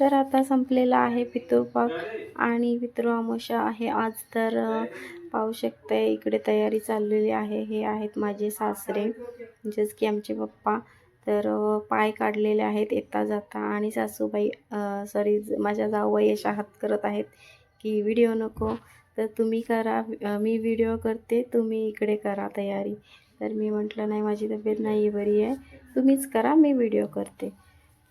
तर आता संपलेला आहे पितृपाक आणि पितृअमावस्या आहे. आज तर पाहू शकते इकडे तयारी चाललेली आहे. हे आहेत माझे सासरे म्हणजेच की आमचे पप्पा. तर पाय काढलेले आहेत येता जाता आणि सासूबाई सॉरी माझ्या जाऊबाई अशा हात करत आहेत की व्हिडिओ नको. तर तुम्ही करा मी व्हिडिओ करते तुम्ही इकडे करा तयारी. तर मी म्हटलं नाही माझी तब्येत नाही बरी आहे. तुम्हीच करा मी व्हिडिओ करते.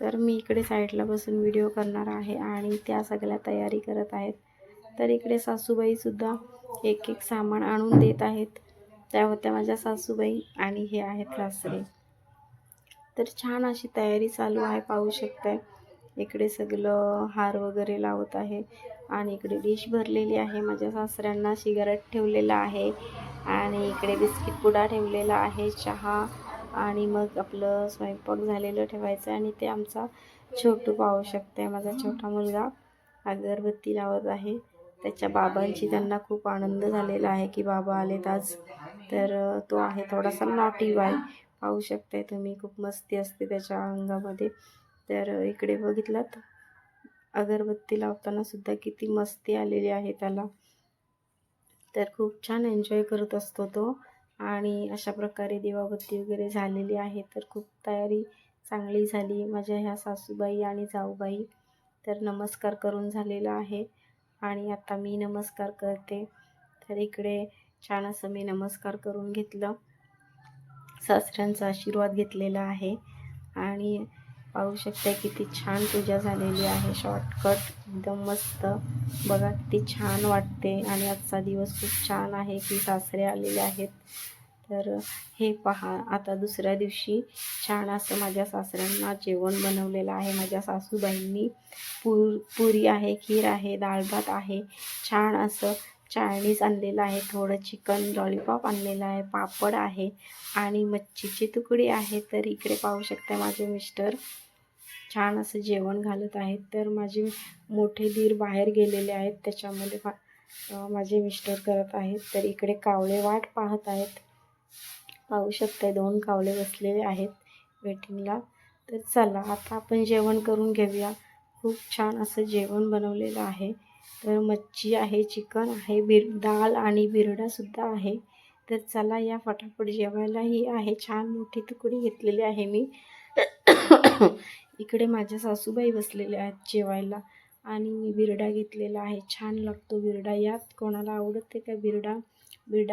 तर मी इकडे साईडला बसून व्हिडिओ करणार आहे आणि त्या सगळ्या तयारी करत आहेत. तर इकडे सासूबाईसुद्धा एक एक सामान आणून देत आहेत. त्या होत्या माझ्या सासूबाई आणि हे आहेत सासरे. तर छान अशी तयारी चालू आहे पाहू शकताय. इकडे सगळं हार वगैरे लावत आहे आणि इकडे डिश भरलेली आहे. माझ्या सासऱ्यांना शिगारट ठेवलेला आहे आणि इकडे बिस्किट पुडा ठेवलेला आहे चहा आणि मग आपलं स्वयंपाक झालेलं ठेवायचं आणि ते आमचा छोटू पाहू शकते माझा छोटा मुलगा. अगरबत्ती लावत आहे. त्याच्या बाबांची त्यांना खूप आनंद झालेला आहे की बाबा आलेत आज. तर तो आहे थोडासा नॉटी बाय पाहू शकताय तुम्ही खूप मस्ती असते त्याच्या अंगामध्ये. तर इकडे बघितलात अगरबत्ती लावताना सुद्धा किती मस्ती आलेली आहे त्याला. तर खूप छान एन्जॉय करत असतो तो. आणि अशा प्रकारे दिवाबत्ती वगैरे झालेली आहे तर खूप तयारी चांगली झाली. माझ्या ह्या सासूबाई आणि जाऊबाई तर नमस्कार करून झालेला आहे आणि आता मी नमस्कार करते. तर इकडे छान असं मी नमस्कार करून घेतलं. सासऱ्यांचा आशीर्वाद घेतलेला आहे आणि पाहू शकता किती छान पूजा झालेली आहे. शॉर्टकट एकदम मस्त. बघा किती छान वाटते. आणि आजचा दिवस खूप छान आहे की सासरे आलेले आहेत. तर हे पहा आता दुसऱ्या दिवशी छान असं माझ्या सासऱ्यांना जेवण बनवलेलं आहे. माझ्या सासूबाईंनी पूर पुरी आहे खीर आहे डाळ भात आहे. छान असं चायनीज आणलेलं आहे. थोडं चिकन लॉलीपॉप आणलेलं आहे. पापड आहे. आणि मच्छीची तुकडी आहे. तर इकडे पाहू शकता माझे मिस्टर. छान असं जेवण घालत आहेत. तर माझे मोठे दीर बाहेर गेलेले आहेत. त्याच्यामध्ये मा माझे मिस्टर करत आहेत. तर इकडे कावळे वाट पाहत आहेत. पाहू शकता दोन कावळे बसलेले आहेत वेटिंगला. तर चला आता आपण जेवण करून घेऊया. खूप छान असं जेवण बनवलेलं आहे. तर मच्छी आहे चिकन आहे बिर डाळ आणि बिरडासुद्धा आहे. तर चला या फटाफट जेवायला ही आहे. छान मोठी तुकडी घेतलेली आहे मी. इकडे माझ्या सासूबाई बसलेल्या आहेत जेवायला आणि मी बिरडा घेतलेला आहे. छान लागतो बिरडा यात कोणाला आवडते का बिरडा बिरडा